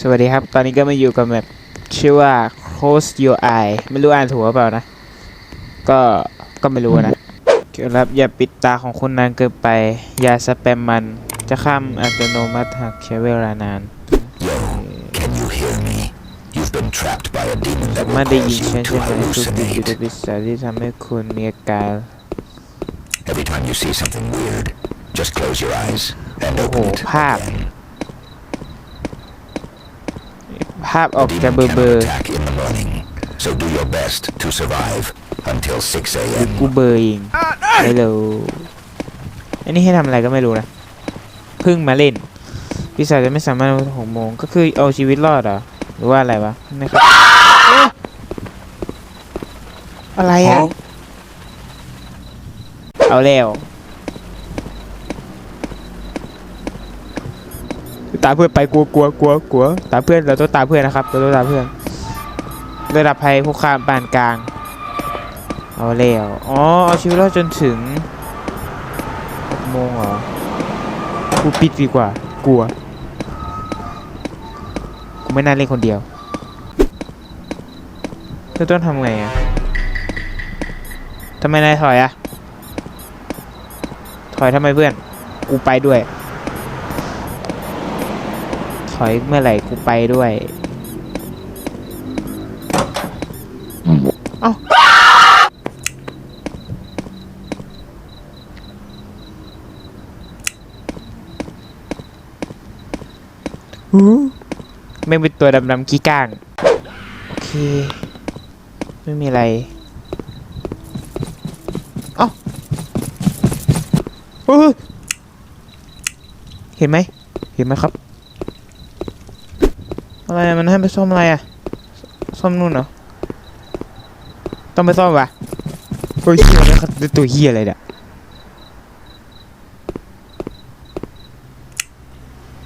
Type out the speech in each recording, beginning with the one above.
สวัสดีครับ ตอนนี้ก็มาอยู่กับแบบชื่อว่า close your eye ไม่รู้อ่านถูกหรือเปล่านะ ก็ก็ไม่รู้นะครับอย่าปิดตาของคุณนานเกินไป อย่าสแปมมันจะข้ามอัตโนมัติหากใช้เวลานาน Yo, can you hear me? You've been trapped by a demon that ไม่ will ได้ยิน cause ฉั you น to ใช่ไหมทุกทีอยู่ใน hallucinate. ปีศาจที่ทำให้คุณมีอาการ Every time you see something weird, just close your eyes and open Oh, it pap. again. ภาพออก The จะ demon เบอ cannot เบอร์ attack in the morning, so do your best to survive until 6 a.m. กูเบอร์เองฮัลโหลอันนี้ให้ทำอะไรก็ไม่รู้นะเพิ่งมาเล่นปีศาจจะไม่สามารถหกโมงก็คือเอาชีวิตรอดเหรอหรือว่าอะไรวะนะครับอะไรอะเอาแล้ว ตามเพื่อนไปกลัวกลัวกลัวกลัวตามเพื่อนเราต้องตามเพื่อนนะครับเราต้องตามเพื่อนระดับภัยคุกคามปานกลาง เอาแล้วอ๋อเอาชีวิตรอดจนถึงโมงเหรอกูปิดดีกว่ากลัวกูไม่น่าเล่นคนเดียวเธอต้องทำไงอะทำไมนายถอยอะถอยทำไมเพื่อน กูไปด้วย อยเมื่อไหร่กูไปด้วย เอ้าหูไม่งเป็นตัวดำๆขี้ก้าง โอเค ไม่มีอะไร เอ้าเฮ้ยเห็นไหม เห็นไหมครับ อะไรมันให้ไปซ่อมอะไรอะซ่อมนู่นเหรอต้องไปซ่อมวะเฮ้ยเฮียนะครับตัวเฮียอะไรเนี่ย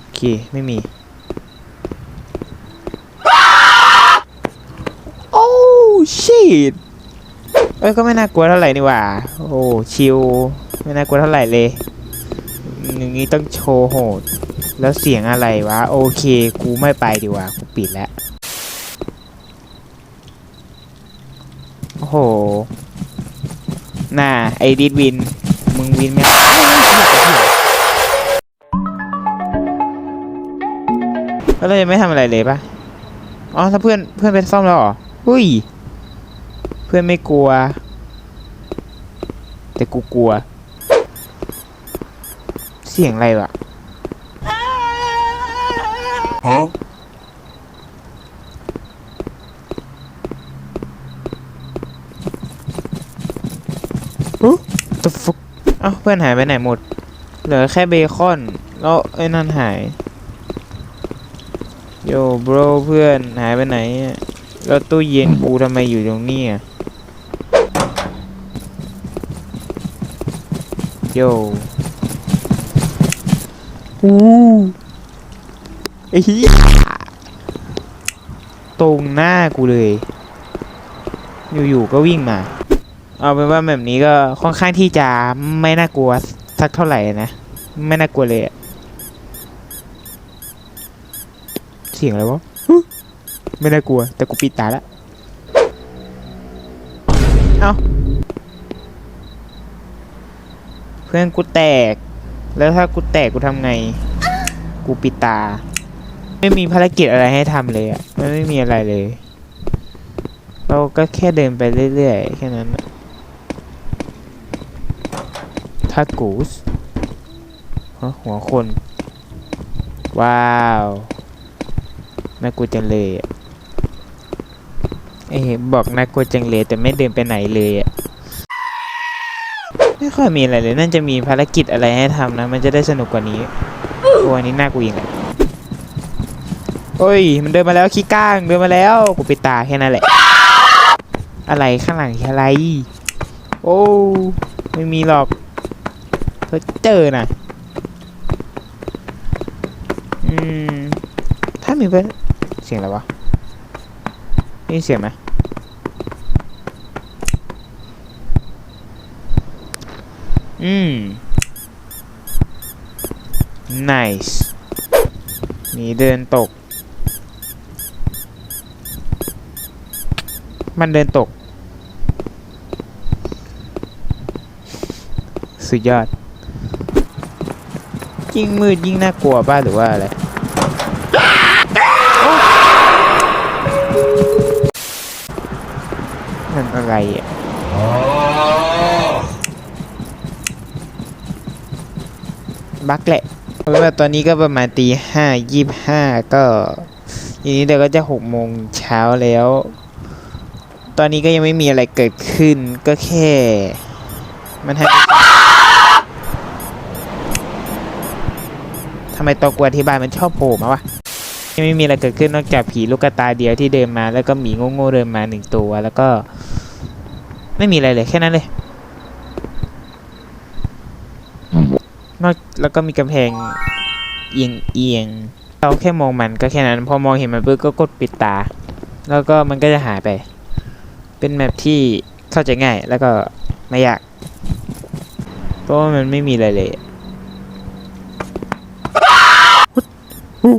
โอเคไม่มีโอ้ชิตเอ้ยก็ไม่น่ากลัวเท่าไหร่นี่หว่า โอ้ชิลไม่น่ากลัวเท่าไหร่เลยอย่างนี้ต้องโชว์โหด แล้วเสียงอะไรวะ โอเค กูไม่ไปดีกว่า กูปิดแล้ว โอ้โห น่า ไอดิดวิน มึงวินไหมแล้วเราจะไม่ทำอะไรเลยปะอ๋อ ถ้าเพื่อนเพื่อนเป็นซ่อมแล้วเหรอหุ้ย เพื่อนไม่กลัว แต่กูกลัว เสียงอะไรวะ Huh? อุ๊ตฟุกเอ้าเพื่อนหายไปไหนหมด เหลือแค่เบคอน แล้วไอ้นั่นหาย โยบรเพื่อนหายไปไหน แล้วตู้เย็นกูทำไมอยู่ตรงนี้อะโยอู้ ไอ้เหี้ยตรงหน้ากูเลย อยู่ๆก็วิ่งมา เอาเป็นว่าแบบนี้ก็ค่อนข้างที่จะไม่น่ากลัวสักเท่าไหร่นะ ไม่น่ากลัวเลยเสียงอะไรวะไม่น่ากลัว แต่กูปิดตาแล้วเอาเพื่อนกูแตก แล้วถ้ากูแตกกูทำไง กูปิดตา ไม่มีภารกิจอะไรให้ทำเลยอะมันไม่มีอะไรเลย เราก็แค่เดินไปเรื่อยๆแค่นั้นทากูสหัวคน ว้าวน่ากลัวจังเลยอะเอ้ยบอกน่ากลัวจังเลยแต่ไม่เดินไปไหนเลยอะไม่ค่อยมีอะไรเลยน่าจะมีภารกิจอะไรให้ทำนะ มันจะได้สนุกกว่านี้โอ้อันนี้น่ากลัวยังไง โอ้ย มันเดินมาแล้วขี้ก้างเดินมาแล้วกูปิดตาแค่นั้นแหละ อะไรข้างหลังอะไร โอ้ไม่มีหรอกเพอเจอนะอืมถ้ามีเพื่อนเสียงอะไรวะนี่เสียงไหมอืม nice หนีเดินตก มันเดินตก สุดยอด ยิ่งมืดยิ่งน่ากลัวป่ะหรือว่าอะไรมันอะไรอะบักแหละเพราะว่าตอนนี้ก็ประมาณตีห้ายี่ห้าก็ทีนี้เดี๋ยวก็จะหกโมงเช้าแล้ว อนนี้ก็ยังไม่มีอะไรเกิดขึ้นก็แค่ มันให้ทำไมตัวกลัวที่บ้านมันชอบโผล่มาวะยังไม่มีอะไรเกิดขึ้นนอกจากผีลูกตาเดียวที่เดินมา แล้วก็หมีโง่ๆเดินมาหนึ่งตัว แล้วก็ ไม่มีอะไรเลยแค่นั้นเลยนอกแล้วก็มีกำแพงเอียงเอียงเราแค่มองมันก็แค่นั้น พอมองเห็นมันปุ๊บก็กดปิดตา แล้วก็มันก็จะหายไป เป็นแมปที่เข้าใจง่ายแล้วก็ไม่ยาก เพราะว่ามันไม่มีอะไรเลยอู้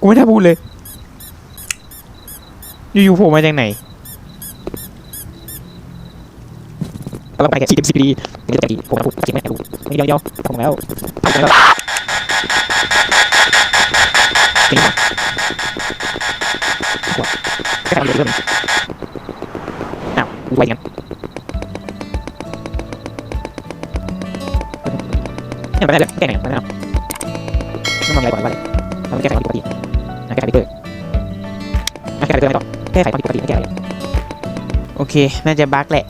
กูไม่ได้พูดเลย อยู่ๆโผล่มาจากไหนเราไปแค่สิบสิบปีมันจะตีผมพูดจริงไหมรู้ไม่เดียวเดียวผมแล้วทำแล้วจริงกว่าแค่ทำเรื่อง ต้องทำอะไรก่อนวะเราต้องแก้ไขความผิดปกตินะแก้ไขไปเตอร์นะแก้ไขไปเตอร์ไม่ต่อแก้ไขความผิดปกติไม่แก้ไขโอเค น่าจะบั๊กแหละ